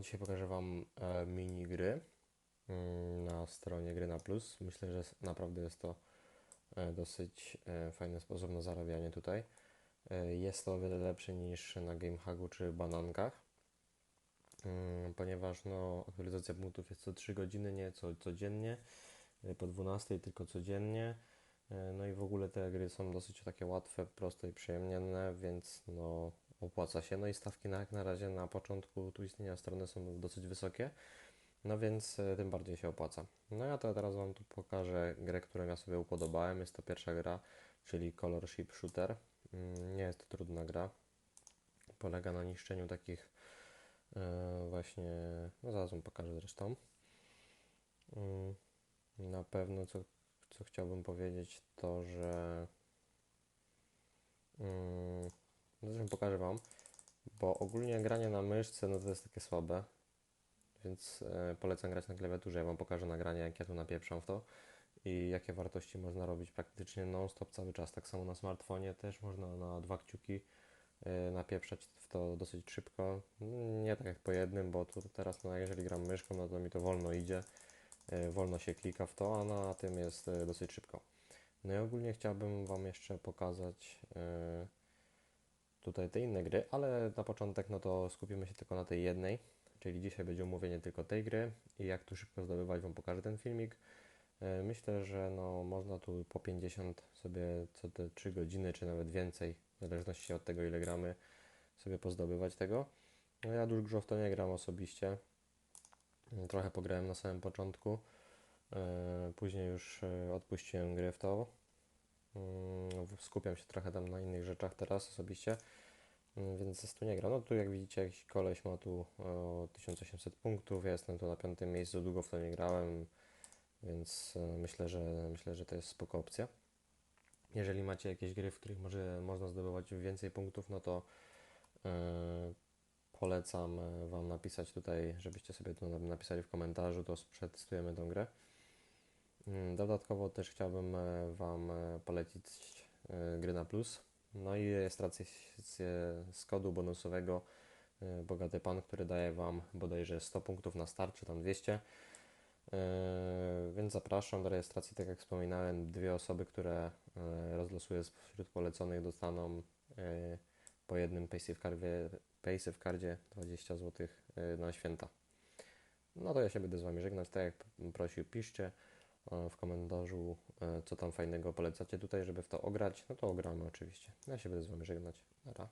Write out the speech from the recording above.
dzisiaj pokażę Wam e, mini gry mm, na stronie Gry na Plus. Myślę, że naprawdę jest to e, dosyć e, fajny sposób na zarabianie tutaj. E, Jest to o wiele lepsze niż na GameHagu czy Banankach, mm, ponieważ no, aktualizacja punktów jest co 3 godziny, nie co codziennie, po 12 tylko codziennie. No i w ogóle te gry są dosyć takie łatwe, proste i przyjemne, więc no opłaca się. No i stawki na, jak na razie na początku tu istnienia strony są dosyć wysokie, no więc e, tym bardziej się opłaca. No ja to teraz Wam tu pokażę grę, którą ja sobie upodobałem. Jest to pierwsza gra, czyli Color Ship Shooter. Mm, Nie jest to trudna gra. Polega na niszczeniu takich e, właśnie, no zaraz Wam pokażę zresztą. Mm, Na pewno co, co chciałbym powiedzieć to, że pokażę Wam, bo ogólnie granie na myszce no to jest takie słabe, więc e, polecam grać na klawiaturze. Ja Wam pokażę nagranie, jak ja tu napieprzam w to i jakie wartości można robić praktycznie non-stop cały czas. Tak samo na smartfonie też można na dwa kciuki e, napieprzać w to dosyć szybko. Nie tak jak po jednym, bo tu teraz no, jeżeli gram myszką, no to mi to wolno idzie, e, wolno się klika w to, a na tym jest dosyć szybko. No i ogólnie chciałbym Wam jeszcze pokazać tutaj te inne gry, ale na początek no to skupimy się tylko na tej jednej, czyli dzisiaj będzie omówienie tylko tej gry i jak tu szybko zdobywać Wam pokażę ten filmik. E, Myślę, że no można tu po 50 sobie co te 3 godziny, czy nawet więcej, w zależności od tego ile gramy, sobie pozdobywać tego. No ja dużo w to nie gram osobiście. Mm, Trochę pograłem na samym początku. E, Później już e, odpuściłem gry w to. Skupiam się trochę tam na innych rzeczach teraz osobiście, mm, więc tu nie gram. No tu jak widzicie jakiś koleś ma tu o 1800 punktów, ja jestem tu na piątym miejscu, długo w to nie grałem, więc e, myślę, że myślę, że to jest spoko opcja. Jeżeli macie jakieś gry, w których może, można zdobywać więcej punktów, no to e, polecam e, Wam napisać tutaj, żebyście sobie to na- napisali w komentarzu, to przetestujemy tę grę. Mm, Dodatkowo też chciałbym e, Wam e, polecić e, gry na plus. No i rejestrację z kodu bonusowego e, Bogaty Pan, który daje Wam bodajże 100 punktów na start, czy tam 200. E, Więc zapraszam do rejestracji, tak jak wspominałem, dwie osoby, które e, rozlosuję wśród poleconych dostaną e, po jednym PaySafeCardzie, PaySafeCardzie 20 zł na święta. No to ja się będę z Wami żegnać, tak jak prosił, piszcie e, w komentarzu, e, co tam fajnego polecacie tutaj, żeby w to ograć. No to ogramy oczywiście. Ja się będę z Wami żegnać. Nara.